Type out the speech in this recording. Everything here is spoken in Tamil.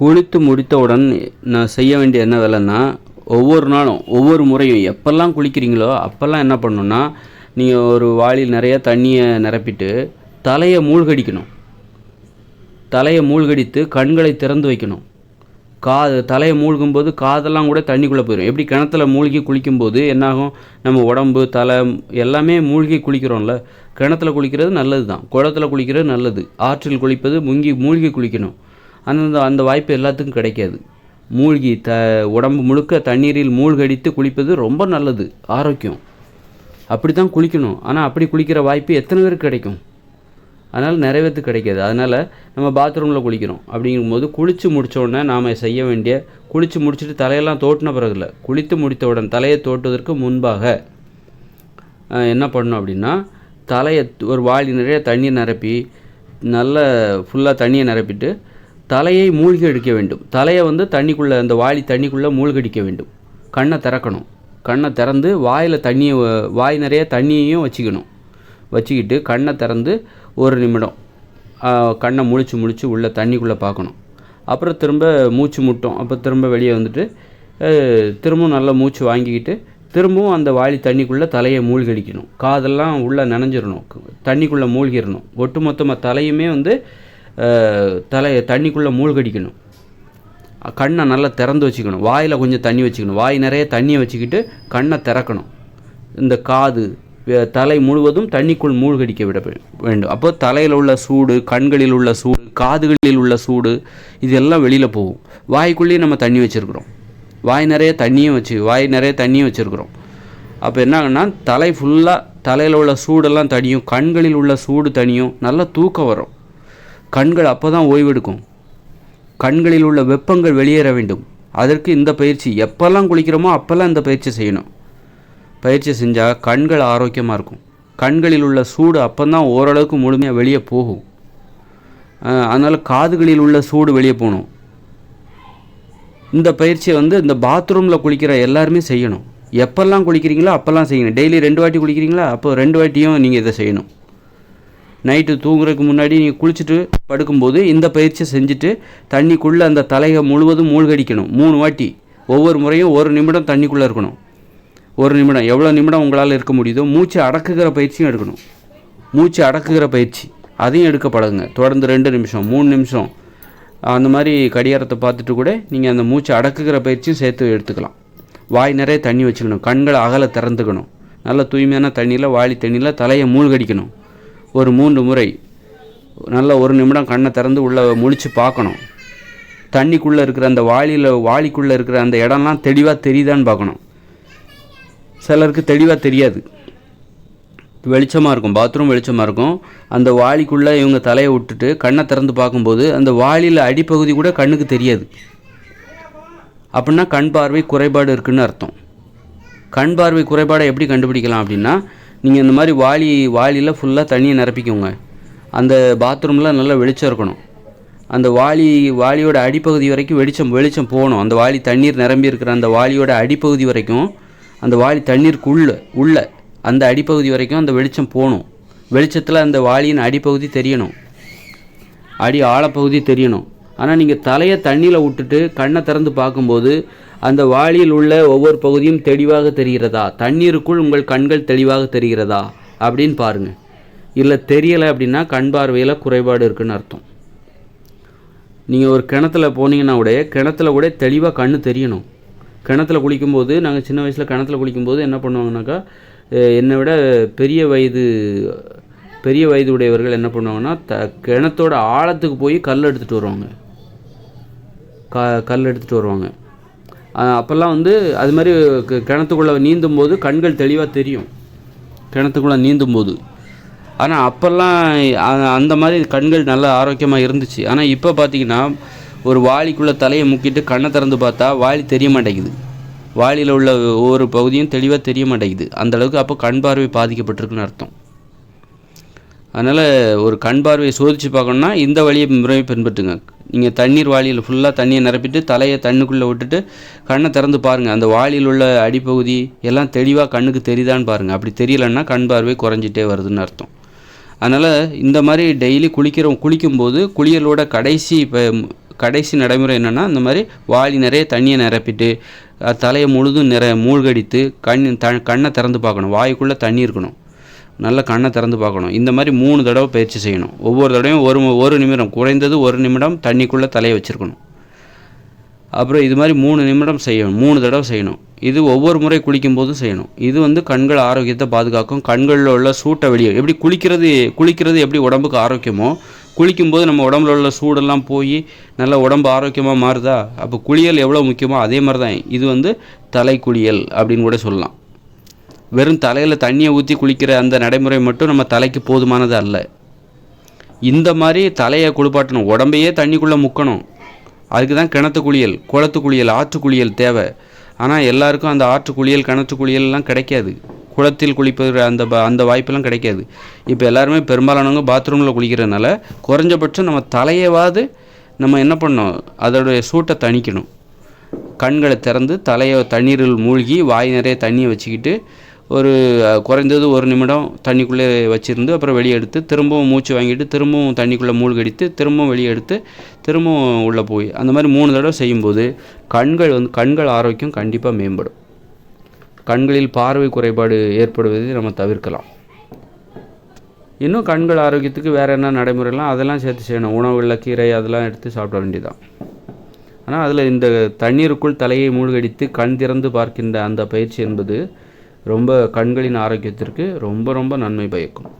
குளித்து முடித்தவுடன் நான் செய்ய வேண்டிய என்ன வேலைன்னா ஒவ்வொரு நாளும் ஒவ்வொரு முறையும் எப்போல்லாம் குளிக்கிறீங்களோ அப்போல்லாம் என்ன பண்ணணுன்னா நீங்கள் ஒரு வாளியில் நிறைய தண்ணியை நிரப்பிட்டு தலையை மூழ்கடிக்கணும். தலையை மூழ்கடித்து கண்களை திறந்து வைக்கணும். காது தலையை மூழ்கும்போது காதெல்லாம் கூட தண்ணிக்குள்ளே போயிடும். எப்படி கிணத்துல மூழ்கி குளிக்கும்போது என்னாகும்? நம்ம உடம்பு தலை எல்லாமே மூழ்கி குளிக்கிறோம்ல. கிணத்துல குளிக்கிறது நல்லது தான் குளத்துல குளிக்கிறது நல்லது. ஆற்றில் குளிப்பது முங்கி மூழ்கி குளிக்கணும். அந்த அந்த வாய்ப்பு எல்லாத்துக்கும் கிடைக்காது. மூழ்கி த உடம்பு முழுக்க தண்ணீரில் மூழ்கடித்து குளிப்பது ரொம்ப நல்லது ஆரோக்கியம். அப்படி தான் குளிக்கணும். ஆனால் அப்படி குளிக்கிற வாய்ப்பு எத்தனை பேருக்கு கிடைக்கும்? அதனால் நிறைய கிடைக்காது. அதனால் நம்ம பாத்ரூமில் குளிக்கிறோம். அப்படிங்கும்போது குளித்து முடித்தோடனே நாம் செய்ய வேண்டிய குளித்து முடிச்சுட்டு தலையெல்லாம் தோட்டின பிறகு இல்லை குளித்து முடித்தவுடன் தலையை தோட்டுவதற்கு முன்பாக என்ன பண்ணணும் அப்படின்னா தலையை ஒரு வாளி நிறைய தண்ணி நிரப்பி நல்ல ஃபுல்லாக தண்ணியை நிரப்பிட்டு தலையை மூழ்கி அடிக்க வேண்டும். தலையை வந்து தண்ணிக்குள்ளே அந்த வாளி தண்ணிக்குள்ளே மூழ்கடிக்க வேண்டும். கண்ணை திறக்கணும். கண்ணை திறந்து வாயில் தண்ணியை வாய் நிறைய தண்ணியையும் வச்சுக்கணும். வச்சுக்கிட்டு கண்ணை திறந்து ஒரு நிமிடம் கண்ணை முழிச்சு முழிச்சு உள்ளே தண்ணிக்குள்ளே பார்க்கணும். அப்புறம் திரும்ப மூச்சு முட்டும். அப்போ திரும்ப வெளியே வந்துட்டு திரும்பவும் நல்லா மூச்சு வாங்கிக்கிட்டு திரும்பவும் அந்த வாளி தண்ணிக்குள்ளே தலையை மூழ்கடிக்கணும் காதெல்லாம் உள்ளே நனைஞ்சிடணும் தண்ணிக்குள்ளே மூழ்கிடணும் ஒட்டுமொத்தமாக தலையுமே வந்து தலையை தண்ணிக்குள்ளே மூழ்கடிக்கணும். கண்ணை நல்லா திறந்து வச்சுக்கணும். வாயில் கொஞ்சம் தண்ணி வச்சுக்கணும். வாய் நிறைய தண்ணியை வச்சுக்கிட்டு கண்ணை திறக்கணும். இந்த காது தலை முழுவதும் தண்ணிக்குள் மூழ்கடிக்க விட வேண்டும். அப்போ தலையில் உள்ள சூடு கண்களில் உள்ள சூடு காதுகளில் உள்ள சூடு இதெல்லாம் வெளியில் போகும். வாய்க்குள்ளேயே நம்ம தண்ணி வச்சுருக்குறோம். வாய் நிறைய தண்ணியும் வச்சு வாய் நிறைய தண்ணியும் வச்சுருக்குறோம். அப்போ என்ன தலை ஃபுல்லாக தலையில் உள்ள சூடெல்லாம் தனியும் கண்களில் உள்ள சூடு தனியும் நல்லா தூக்கம் வரும். கண்கள் அப்போ தான் ஓய்வெடுக்கும். கண்களில் உள்ள வெப்பங்கள் வெளியேற வேண்டும். அதற்கு இந்த பயிற்சி எப்போல்லாம் குளிக்கிறோமோ அப்போல்லாம் இந்த பயிற்சி செய்யணும். பயிற்சி செஞ்சால் கண்கள் ஆரோக்கியமாக இருக்கும். கண்களில் உள்ள சூடு அப்போதான் ஓரளவுக்கு முழுமையாக வெளியே போகும். அதனால் காதுகளில் உள்ள சூடு வெளியே போகணும். இந்த பயிற்சியை வந்து இந்த பாத்ரூமில் குளிக்கிற எல்லாருமே செய்யணும். எப்போல்லாம் குளிக்கிறீங்களோ அப்போல்லாம் செய்யணும். டெய்லி ரெண்டு வாட்டி குளிக்கிறீங்களா? அப்போ ரெண்டு வாட்டியும் நீங்கள் இதை செய்யணும். நைட்டு தூங்குறதுக்கு முன்னாடி நீங்கள் குளிச்சுட்டு படுக்கும்போது இந்த பயிற்சியை செஞ்சுட்டு தண்ணிக்குள்ளே அந்த தலையை முழுவதும் மூழ்கடிக்கணும். மூணு வாட்டி. ஒவ்வொரு முறையும் ஒரு நிமிடம் தண்ணிக்குள்ளே இருக்கணும். ஒரு நிமிடம். எவ்வளோ நிமிடம் உங்களால் இருக்க முடியுதோ மூச்சு அடக்குகிற பயிற்சியும் எடுக்கணும். மூச்சு அடக்குகிற பயிற்சி. அதையும் எடுக்க பழகுங்க. தொடர்ந்து ரெண்டு நிமிஷம் மூணு நிமிஷம். அந்த மாதிரி கடிகாரத்தை பார்த்துட்டு கூட நீங்கள் அந்த மூச்சு அடக்குகிற பயிற்சியும் சேர்த்து எடுத்துக்கலாம். வாய் நிறைய தண்ணி வச்சுக்கணும். கண்களை அகல திறந்துக்கணும். நல்ல தூய்மையான தண்ணியில் வாளி தண்ணியில் தலையை மூழ்கடிக்கணும். ஒரு மூன்று முறை நல்ல ஒரு நிமிடம் கண்ணை திறந்து உள்ள முழிச்சு பார்க்கணும். தண்ணிக்குள்ளே இருக்கிற அந்த வாளியில் வாளிக்குள்ளே இருக்கிற அந்த இடம்லாம் தெளிவாக தெரியுதான்னு பார்க்கணும். சிலருக்கு தெளிவாக தெரியாது. வெளிச்சமாக இருக்கும் பாத்ரூம் வெளிச்சமாக இருக்கும். அந்த வாளிக்குள்ளே இவங்க தலையை விட்டுட்டு கண்ணை திறந்து பார்க்கும்போது அந்த வாளியில் அடிப்பகுதி கூட கண்ணுக்கு தெரியாது. அப்படின்னா கண் பார்வை குறைபாடு இருக்குன்னு அர்த்தம். கண் பார்வை குறைபாடை எப்படி கண்டுபிடிக்கலாம் அப்படின்னா நீங்கள் இந்த மாதிரி வாளி வாளியில் ஃபுல்லாக தண்ணியை நிரப்பிக்கோங்க. அந்த பாத்ரூமில் நல்லா வெளிச்சம் இருக்கணும். அந்த வாளி வாளியோட அடிப்பகுதி வரைக்கும் வெளிச்சம் வெளிச்சம் போகணும். அந்த வாளி தண்ணீர் நிரம்பி இருக்கிற அந்த வாளியோட அடிப்பகுதி வரைக்கும் அந்த வாளி தண்ணீருக்குள்ள உள்ள அந்த அடிப்பகுதி வரைக்கும் அந்த வெளிச்சம் போகணும். வெளிச்சத்தில் அந்த வாளியின் அடிப்பகுதி தெரியணும். அடி ஆழப்பகுதி தெரியணும். ஆனால் நீங்கள் தலையை தண்ணியில் விட்டுட்டு கண்ணை திறந்து பார்க்கும்போது அந்த வாளியில் உள்ள ஒவ்வொரு பகுதியும் தெளிவாக தெரிகிறதா? தண்ணீருக்குள் உங்கள் கண்கள் தெளிவாக தெரிகிறதா? அப்படின்னு பாருங்கள் இல்லை தெரியலை அப்படின்னா கண் பார்வையில் குறைபாடு இருக்குதுன்னு அர்த்தம். நீங்கள் ஒரு கிணத்துல போனீங்கன்னா கூட கிணத்துல கூட தெளிவாக கண் தெரியணும். கிணத்துல குளிக்கும்போது நாங்கள் சின்ன வயசில் கிணத்துல குளிக்கும்போது என்ன பண்ணுவாங்கனாக்கா என்னை விட பெரிய வயது பெரிய வயது உடையவர்கள் என்ன பண்ணுவாங்கன்னா த கிணத்தோட ஆழத்துக்கு போய் கல் எடுத்துகிட்டு வருவாங்க. க கல் எடுத்துகிட்டு வருவாங்க. அப்போல்லாம் வந்து அது மாதிரி க- கிணத்துக்குள்ளே நீந்தும் போது கண்கள் தெளிவாக தெரியும். கிணத்துக்குள்ளே நீந்தும் போது ஆனால் அப்போல்லாம் அந்த மாதிரி கண்கள் நல்லா ஆரோக்கியமாக இருந்துச்சு. ஆனால் இப்போ பார்த்தீங்கன்னா ஒரு வாளிக்குள்ளே தலையை முக்கிட்டு கண்ணை திறந்து பார்த்தா வாளி தெரிய மாட்டேங்குது. வாளியில் உள்ள ஒவ்வொரு பகுதியும் தெளிவாக தெரிய மாட்டேங்குது. அந்த அளவுக்கு அப்போ கண் பார்வை பாதிக்கப்பட்டிருக்குன்னு அர்த்தம். அதனால் ஒரு கண் பார்வையை சோதித்து பார்க்கணுன்னா இந்த வழியை முறையை பின்பற்றுங்க. நீங்கள் தண்ணீர் வாளியில் ஃபுல்லாக தண்ணியை நிரப்பிட்டு தலையை தண்ணுக்குள்ளே விட்டுட்டு கண்ணை திறந்து பாருங்கள் அந்த வாளியில் உள்ள அடிப்பகுதி எல்லாம் தெளிவாக கண்ணுக்கு தெரியுதான்னு பாருங்கள் அப்படி தெரியலன்னா கண் பார்வை குறைஞ்சிட்டே வருதுன்னு அர்த்தம். அதனால் இந்த மாதிரி டெய்லி குளிக்கிறோம் குளிக்கும்போது குளியலோட கடைசி இப்போ கடைசி நடைமுறை என்னென்னா இந்த மாதிரி வாளி நிறைய தண்ணியை நிரப்பிட்டு தலையை முழுதும் நிற மூழ்கடித்து கண் த கண்ணை திறந்து பார்க்கணும். வாய்க்குள்ளே தண்ணி இருக்கணும். நல்ல கண்ணை திறந்து பார்க்கணும். இந்த மாதிரி மூணு தடவை பயிற்சி செய்யணும். ஒவ்வொரு தடவையும் ஒரு ஒரு நிமிடம். குறைந்தது ஒரு நிமிடம் தண்ணிக்குள்ளே தலையை வச்சுருக்கணும். அப்புறம் இது மாதிரி மூணு நிமிடம் செய்யணும். மூணு தடவை செய்யணும். இது ஒவ்வொரு முறை குளிக்கும் போதும் செய்யணும். இது வந்து கண்கள் ஆரோக்கியத்தை பாதுகாக்கும். கண்களில் உள்ள சூட்டை வெளியே எப்படி குளிக்கிறது குளிக்கிறது எப்படி உடம்புக்கு ஆரோக்கியமோ குளிக்கும்போது நம்ம உடம்புல உள்ள சூடெல்லாம் போய் நல்ல உடம்பு ஆரோக்கியமாக மாறுதா? அப்போ குளியல் எவ்வளோ முக்கியமோ அதே மாதிரி தான் இது வந்து தலை குளியல் அப்படின்னு கூட சொல்லலாம். வெறும் தலையில் தண்ணியை ஊற்றி குளிக்கிற அந்த நடைமுறை மட்டும் நம்ம தலைக்கு போதுமானது அல்ல. இந்த மாதிரி தலையை குளிப்பாட்டணும். உடம்பையே தண்ணிக்குள்ளே முக்கணும். அதுக்கு தான் கிணத்து குளியல் குளத்து குளியல் ஆற்று குளியல் தேவை. ஆனால் எல்லாருக்கும் அந்த ஆற்று குளியல் கிணற்று குளியல்லாம் கிடைக்காது. குளத்தில் குளிப்பது அந்த அந்த வாய்ப்பெல்லாம் கிடைக்காது. இப்போ எல்லாருமே பெரும்பாலானவங்க பாத்ரூமில் குளிக்கிறதுனால குறைஞ்சபட்சம் நம்ம தலையவாது நம்ம என்ன பண்ணோம் அதோடைய சூட்டை தணிக்கணும். கண்களை திறந்து தலையை தண்ணீரில் மூழ்கி வாய் நிறைய தண்ணியை வச்சுக்கிட்டு ஒரு குறைந்தது ஒரு நிமிடம் தண்ணிக்குள்ளே வச்சுருந்து அப்புறம் வெளியே எடுத்து திரும்பவும் மூச்சு வாங்கிட்டு திரும்பவும் தண்ணிக்குள்ளே மூழ்கடித்து திரும்பவும் வெளியே எடுத்து திரும்பவும் உள்ளே போய் அந்த மாதிரி மூணு தடவை செய்யும்போது கண்கள் வந்து கண்கள் ஆரோக்கியம் கண்டிப்பாக மேம்படும். கண்களில் பார்வை குறைபாடு ஏற்படுவதை நம்ம தவிர்க்கலாம். இன்னும் கண்கள் ஆரோக்கியத்துக்கு வேறு என்ன நடைமுறைலாம்? அதெல்லாம் சேர்த்து செய்யணும். உணவுகளில் கீரை அதெல்லாம் எடுத்து சாப்பிட வேண்டியதான் ஆனால் அதில் இந்த தண்ணீருக்குள் தலையை மூழ்கடித்து கண் திறந்து பார்க்கின்ற அந்த பயிற்சி என்பது ரொம்ப கண்களின் ஆரோக்கியத்திற்கு ரொம்ப ரொம்ப நன்மை பயக்கும்.